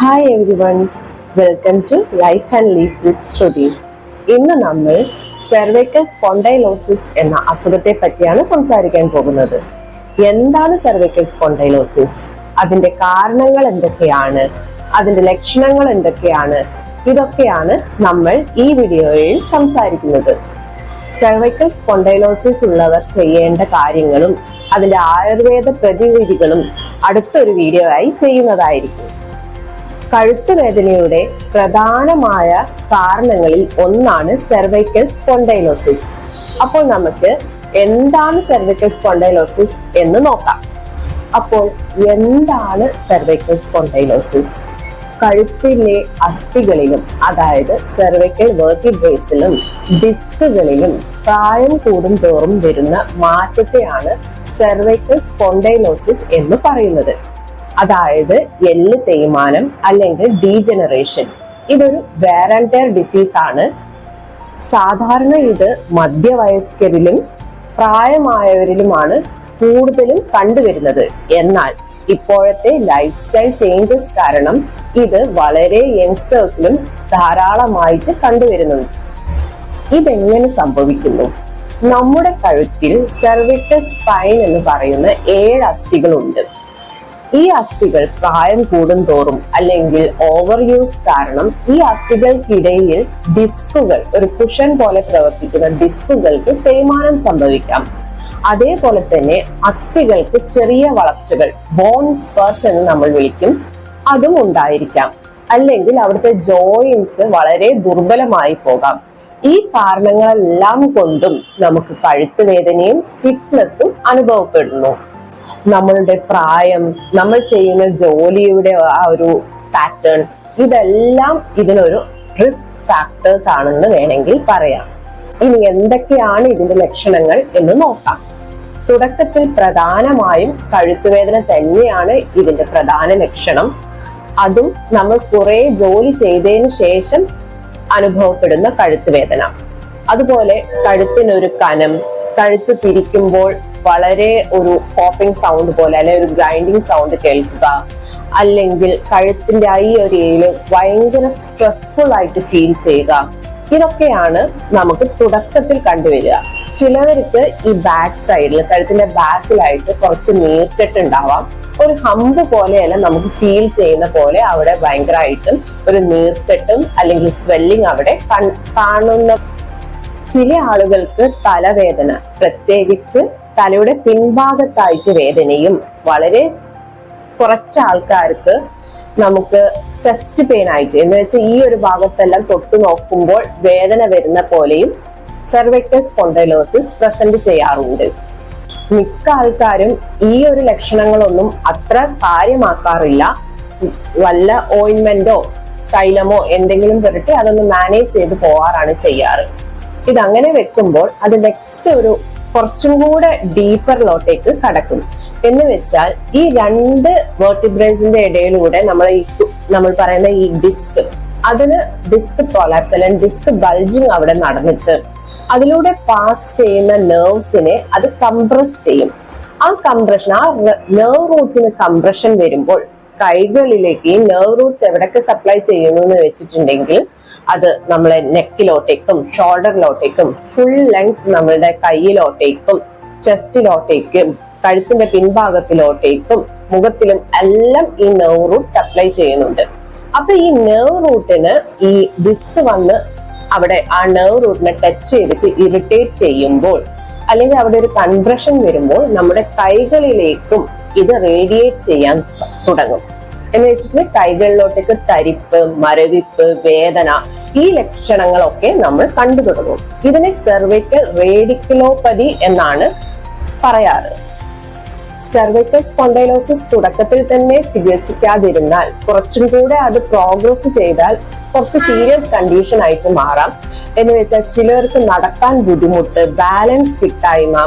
Hi everyone welcome to life and live with Shruti ഇന്ന് നമ്മൾ cervical spondylosis എന്ന അസുഖത്തെ പറ്റിയാണ് സംസാരിക്കാൻ പോകുന്നത്. എന്താണ് സെർവൈക്കൽ സ്പോണ്ടൈലോസിസ് അതിന്റെ കാരണങ്ങൾ എന്തൊക്കെയാണ്? അതിന്റെ ലക്ഷണങ്ങൾ എന്തൊക്കെയാണ്? ഇതൊക്കെയാണ് നമ്മൾ ഈ വീഡിയോയിൽ സംസാരിക്കുന്നത്. സെർവൈക്കൽ സ്പോണ്ടൈലോസിസ് ഉള്ളവർ ചെയ്യേണ്ട കാര്യങ്ങളും അതിന്റെ ആയുർവേദ പ്രതിവിധികളും അടുത്തൊരു വീഡിയോ ആയി ചെയ്യുന്നതായിരിക്കും. കഴുത്ത് വേദനയുടെ പ്രധാനമായ കാരണങ്ങളിൽ ഒന്നാണ് സെർവൈക്കൽ സ്പോണ്ടൈലോസിസ് അപ്പോൾ നമുക്ക് എന്താണ് സെർവൈക്കൽ സ്പോണ്ടൈലോസിസ് എന്ന് നോക്കാം. അപ്പോൾ എന്താണ് സെർവൈക്കൽ സ്പോണ്ടൈലോസിസ് കഴുത്തിലെ അസ്ഥികളിലും അതായത് സെർവൈക്കൽ വേർട്ടിബ്രേസിലും ഡിസ്കുകളിലും പ്രായം കൂടും തോറും വരുന്ന മാറ്റത്തെയാണ് സെർവൈക്കൽ സ്പോണ്ടൈലോസിസ് എന്ന് പറയുന്നത്. അതായത് എല്ല് തേയ്മാനം അല്ലെങ്കിൽ ഡീജനറേഷൻ ഇതൊരു വേറന്റർ ഡിസീസ് ആണ്. സാധാരണ ഇത് മധ്യവയസ്കരിലും പ്രായമായവരിലുമാണ് കൂടുതലും കണ്ടുവരുന്നത്. എന്നാൽ ഇപ്പോഴത്തെ ലൈഫ് സ്റ്റൈൽ ചേഞ്ചസ് കാരണം ഇത് വളരെ യങ്സ്റ്റേഴ്സിലും ധാരാളമായിട്ട് കണ്ടുവരുന്നുണ്ട്. ഇതെങ്ങനെ സംഭവിക്കുന്നു? നമ്മുടെ കഴുത്തിൽ സെർവിക്കൽ സ്പൈൻ എന്ന് പറയുന്ന ഏഴ് അസ്ഥികളുണ്ട്. ഈ അസ്ഥികൾ പ്രായം കൂടുന്തോറും അല്ലെങ്കിൽ ഓവർ യൂസ് കാരണം ഈ അസ്ഥികൾക്കിടയിൽ ഡിസ്കുകൾ ഒരു കുഷൻ പോലെ പ്രവർത്തിക്കുന്ന ഡിസ്കുകൾക്ക് തേയ്മാനം സംഭവിക്കാം. അതേപോലെ തന്നെ അസ്ഥികൾക്ക് ചെറിയ വളർച്ചകൾ ബോൺ സ്പേർസ് എന്ന് നമ്മൾ വിളിക്കും അതും ഉണ്ടായിരിക്കാം. അല്ലെങ്കിൽ അവിടുത്തെ ജോയിൻസ് വളരെ ദുർബലമായി പോകാം. ഈ കാരണങ്ങളെല്ലാം കൊണ്ടും നമുക്ക് കഴുത്ത് വേദനയും സ്റ്റിഫ്നെസ്സും അനുഭവപ്പെടുന്നു. നമ്മളുടെ പ്രായം നമ്മൾ ചെയ്യുന്ന ജോലിയുടെ ആ ഒരു പാറ്റേൺ ഇതെല്ലാം ഇതിനൊരു റിസ്ക് ഫാക്ടേഴ്സ് ആണെന്ന് വേണമെങ്കിൽ പറയാം. ഇനി എന്തൊക്കെയാണ് ഇതിന്റെ ലക്ഷണങ്ങൾ എന്ന് നോക്കാം. തുടക്കത്തിൽ പ്രധാനമായും കഴുത്തുവേദന തന്നെയാണ് ഇതിന്റെ പ്രധാന ലക്ഷണം. അതും നമ്മൾ കുറെ ജോലി ചെയ്തതിന് ശേഷം അനുഭവപ്പെടുന്ന കഴുത്തുവേദന. അതുപോലെ കഴുത്തിനൊരു കനം കഴുത്ത് തിരിക്കുമ്പോൾ വളരെ ഒരു പോപ്പിംഗ് സൗണ്ട് പോലെ അല്ലെങ്കിൽ ഒരു ഗ്രൈൻഡിങ് സൗണ്ട് കേൾക്കുക അല്ലെങ്കിൽ കഴുത്തിന്റെ ഈ ഒരു ഏരിയയിൽ ഭയങ്കര സ്ട്രെസ്ഫുൾ ആയിട്ട് ഫീൽ ചെയ്യുക. ഇതൊക്കെയാണ് നമുക്ക് തുടക്കത്തിൽ കണ്ടുവരിക. ചിലവർക്ക് ഈ ബാക്ക് സൈഡിൽ കഴുത്തിന്റെ ബാക്കിലായിട്ട് കുറച്ച് നീർക്കെട്ട് ഉണ്ടാവാം ഒരു ഹമ്പ് പോലെയല്ല നമുക്ക് ഫീൽ ചെയ്യുന്ന പോലെ അവിടെ ഭയങ്കരമായിട്ടും ഒരു നീർക്കെട്ടും അല്ലെങ്കിൽ സ്വെല്ലിംഗ് അവിടെ കാണുന്ന ചില ആളുകൾക്ക് തലവേദന പ്രത്യേകിച്ച് തലയുടെ പിൻഭാഗത്തായിട്ട് വേദനയും വളരെ കുറച്ച് ആൾക്കാർക്ക് നമുക്ക് ചെസ്റ്റ് പെയിൻ ആയിട്ട് എന്ന് വെച്ചാൽ ഈ ഒരു ഭാഗത്തെല്ലാം തൊട്ടു നോക്കുമ്പോൾ വേദന വരുന്ന പോലെയും സെർവൈക്കൽ സ്പോണ്ടൈലോസിസ് പ്രസന്റ് ചെയ്യാറുണ്ട്. മിക്ക ആൾക്കാരും ഈ ഒരു ലക്ഷണങ്ങളൊന്നും അത്ര കാര്യമാക്കാറില്ല. വല്ല ഓയിൻമെന്റോ തൈലമോ എന്തെങ്കിലും പുരട്ടി അതൊന്ന് മാനേജ് ചെയ്ത് പോവാറാണ് ചെയ്യാറ്. ഇതങ്ങനെ വെക്കുമ്പോൾ അത് നെക്സ്റ്റ് ഒരു കുറച്ചും കൂടെ ഡീപ്പറിലോട്ടേക്ക് കടക്കും എന്ന് വെച്ചാൽ ഈ രണ്ട് വേർട്ടിബ്രേസിന്റെ ഇടയിലൂടെ നമ്മൾ ഈ നമ്മൾ പറയുന്ന ഈ ഡിസ്ക് അതിന് ഡിസ്ക് കൊളാപ്സ് അല്ലെങ്കിൽ ഡിസ്ക് ബൾജിങ് അവിടെ നടന്നിട്ട് അതിലൂടെ പാസ് ചെയ്യുന്ന നെർവ്സിനെ അത് കംപ്രസ് ചെയ്യും. ആ കംപ്രഷൻ ആ നെർവ് റൂട്ട്സിന് കംപ്രഷൻ വരുമ്പോൾ കൈകളിലേക്ക് ഈ നെർവ് റൂട്ട്സ് എവിടൊക്കെ സപ്ലൈ ചെയ്യുന്നു എന്ന് വെച്ചിട്ടുണ്ടെങ്കിൽ അത് നമ്മളെ നെക്കിലോട്ടേക്കും ഷോൾഡറിലോട്ടേക്കും ഫുൾ ലെങ്ത് നമ്മളുടെ കയ്യിലോട്ടേക്കും ചെസ്റ്റിലോട്ടേക്കും കഴുത്തിന്റെ പിൻഭാഗത്തിലോട്ടേക്കും മുഖത്തിലും എല്ലാം ഈ നെർവ് റൂട്ട് സപ്ലൈ ചെയ്യുന്നുണ്ട്. അപ്പൊ ഈ നെർവ് റൂട്ടിന് ഈ ഡിസ്ക് വന്ന് അവിടെ ആ നെർവ് റൂട്ടിനെ ടച്ച് ചെയ്തിട്ട് ഇറിറ്റേറ്റ് ചെയ്യുമ്പോൾ അല്ലെങ്കിൽ അവിടെ ഒരു കൺപ്രഷൻ വരുമ്പോൾ നമ്മുടെ കൈകളിലേക്കും ഇത് റേഡിയേറ്റ് ചെയ്യാൻ തുടങ്ങും. എന്ന് വെച്ചിട്ട് കൈകളിലോട്ടേക്ക് തരിപ്പ് മരവിപ്പ് വേദന ഈ ലക്ഷണങ്ങളൊക്കെ നമ്മൾ കണ്ടു തുടങ്ങും. ഇതിനെ സെർവിക്കൽ റേഡിക്കുലോപ്പതി എന്നാണ് പറയാറ്. സെർവിക്കൽ സ്പോണ്ടൈലോസിസ് തുടക്കത്തിൽ തന്നെ ചികിത്സിക്കാതിരുന്നാൽ കുറച്ചും കൂടെ അത് പ്രോഗ്രസ് ചെയ്താൽ കുറച്ച് സീരിയസ് കണ്ടീഷൻ ആയിട്ട് മാറാം. എന്ന് വെച്ചാൽ ചിലർക്ക് നടക്കാൻ ബുദ്ധിമുട്ട് ബാലൻസ് കിട്ടായ്മ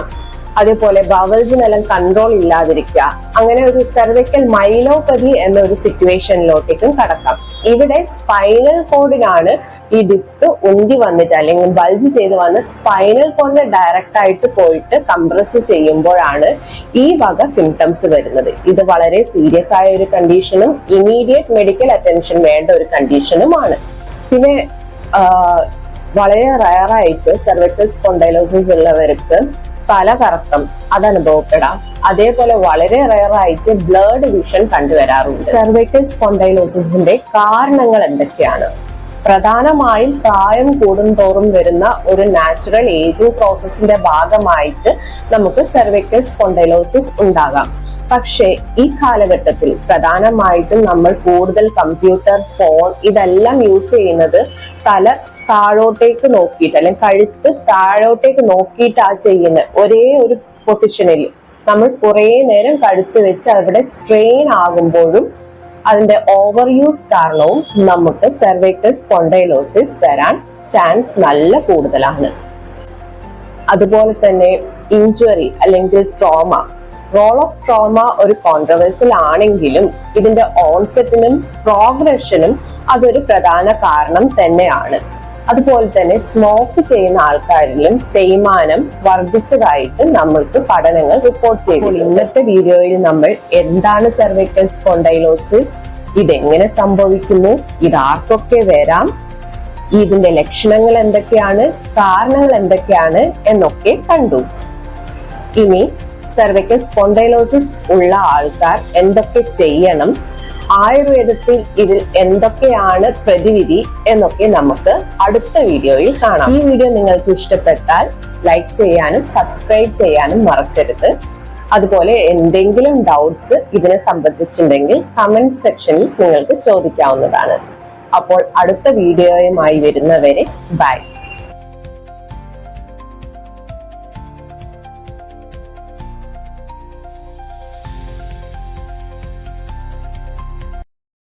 അതേപോലെ ബവൽസിനെല്ലാം കൺട്രോൾ ഇല്ലാതിരിക്കുക. അങ്ങനെ ഒരു സെർവിക്കൽ മൈലോപ്പതി എന്ന ഒരു സിറ്റുവേഷനിലോട്ടേക്കും കടക്കാം. ഇവിടെ സ്പൈനൽ കോഡിനാണ് ഈ ഡിസ്ക് ഉന്തി വന്നിട്ട് അല്ലെങ്കിൽ ബൾജ് ചെയ്ത് വന്ന് സ്പൈനൽ കോഡിന് ഡയറക്റ്റ് ആയിട്ട് പോയിട്ട് കംപ്രസ് ചെയ്യുമ്പോഴാണ് ഈ വക സിംറ്റംസ് വരുന്നത്. ഇത് വളരെ സീരിയസ് ആയ ഒരു കണ്ടീഷനും ഇമീഡിയറ്റ് മെഡിക്കൽ അറ്റൻഷൻ വേണ്ട ഒരു കണ്ടീഷനുമാണ് പിന്നെ വളരെ റയറായിട്ട് സെർവിക്കൽ സ്പോണ്ടൈലോസിസ് ഉള്ളവർക്ക് തല കറക്കം അത് അനുഭവപ്പെടാം. അതേപോലെ വളരെ റയറായിട്ട് ബ്ലേഡ് വിഷൻ കണ്ടുവരാറുണ്ട്. സെർവൈക്കൽ സ്പോണ്ടൈലോസിസിന്റെ കാരണങ്ങൾ എന്തൊക്കെയാണ്? പ്രധാനമായും പ്രായം കൂടുന്തോറും വരുന്ന ഒരു നാച്ചുറൽ ഏജിംഗ് പ്രോസസ്സിന്റെ ഭാഗമായിട്ട് നമുക്ക് സെർവിക്കൽ സ്പോണ്ടൈലോസിസ് ഉണ്ടാകാം. പക്ഷേ ഈ കാലഘട്ടത്തിൽ പ്രധാനമായിട്ടും നമ്മൾ കൂടുതൽ കമ്പ്യൂട്ടർ ഫോൺ ഇതെല്ലാം യൂസ് ചെയ്യുന്നത് തല താഴോട്ടേക്ക് നോക്കിയിട്ട് അല്ലെങ്കിൽ കഴുത്ത് താഴോട്ടേക്ക് നോക്കിയിട്ടാ ചെയ്യുന്ന. ഒരേ ഒരു പൊസിഷനിൽ നമ്മൾ കുറേ നേരം കഴുത്ത് വെച്ച് അവിടെ സ്ട്രെയിൻ ആകുമ്പോഴും അതിന്റെ ഓവർ യൂസ് കാരണവും നമുക്ക് സെർവൈക്കൽ സ്പോണ്ടൈലോസിസ് വരാൻ ചാൻസ് നല്ല കൂടുതലാണ്. അതുപോലെ തന്നെ ഇഞ്ചുറി അല്ലെങ്കിൽ ട്രോമ റോൾ ഓഫ് ട്രോമ ഒരു കോൺട്രവേഴ്സിലാണെങ്കിലും ഇതിന്റെ ഓൺസെറ്റിനും പ്രോഗ്രഷനും അതൊരു പ്രധാന കാരണം തന്നെയാണ്. അതുപോലെ തന്നെ സ്മോക്ക് ചെയ്യുന്ന ആൾക്കാരിലും തേയ്മാനം വർദ്ധിച്ചതായിട്ട് നമ്മൾക്ക് പഠനങ്ങൾ റിപ്പോർട്ട് ചെയ്തു ഇന്നത്തെ വീഡിയോയിൽ നമ്മൾ എന്താണ് സെർവിക്കൽ സ്പോണ്ടൈലോസിസ് ഇതെങ്ങനെ സംഭവിക്കുന്നു ഇത് ആർക്കൊക്കെ വരാം ഇതിന്റെ ലക്ഷണങ്ങൾ എന്തൊക്കെയാണ് കാരണങ്ങൾ എന്തൊക്കെയാണ് എന്നൊക്കെ കണ്ടു. ഇനി സെർവിക്കൽ സ്പോണ്ടൈലോസിസ് ഉള്ള ആൾക്കാർ എന്തൊക്കെ ചെയ്യണം ആയുർവേദത്തിൽ ഇതിൽ എന്തൊക്കെയാണ് പ്രതിവിധി എന്നൊക്കെ നമുക്ക് അടുത്ത വീഡിയോയിൽ കാണാം. ഈ വീഡിയോ നിങ്ങൾക്ക് ഇഷ്ടപ്പെട്ടാൽ ലൈക്ക് ചെയ്യാനും സബ്സ്ക്രൈബ് ചെയ്യാനും മറക്കരുത്. അതുപോലെ എന്തെങ്കിലും ഡൗട്ട്സ് ഇതിനെ സംബന്ധിച്ചുണ്ടെങ്കിൽ കമന്റ് സെക്ഷനിൽ നിങ്ങൾക്ക് ചോദിക്കാവുന്നതാണ്. അപ്പോൾ അടുത്ത വീഡിയോയുമായി വരുന്നവരെ ബൈ